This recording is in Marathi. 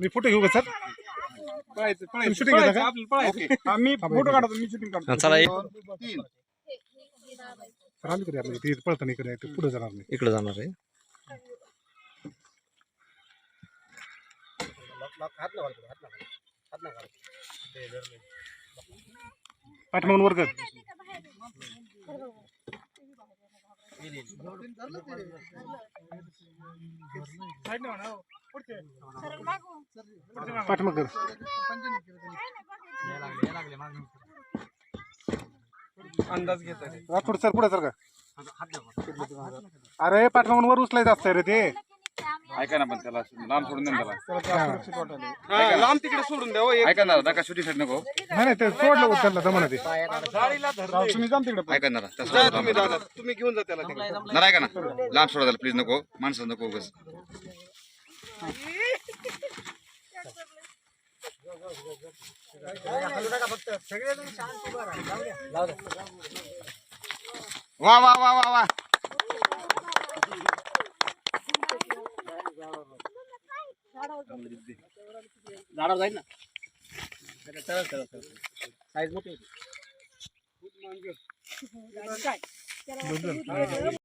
मी फोटो घेऊ का सर? पळायचं तुम्ही shooting घेता का? आपल्याला पळायचं. हा, मी फोटो काढतो मी शूटिंग काढतो. चला एक तीन. सर आली कधी आपली ती पळताना इकडे ते पुढे जाणार नाही. इकडे जाणार आहे. पाठमागून वर कर. पाठमाग. कर अंदाज घेत सर पुढे सर का? अरे पाठमागून वर उचलायचं असतं रे ते. ऐका ना पण त्याला लांब सोडून द्या ना त्याला लांब तिकडे सोडून द्या हो, ऐका ना नका साठी नको. नाही नाही ते सोडलं उचललं जमाना ते तुम्ही जा ना तिकडे ऐका ना तुम्ही लांब. दादा तुम्ही घेऊन जा त्याला ऐका ना लांब सोडा त्याला प्लीज नको. माणसं नको उगाच. वा वा वा वा वा झाडावर जाईल ना चला चला साईज मोठी होती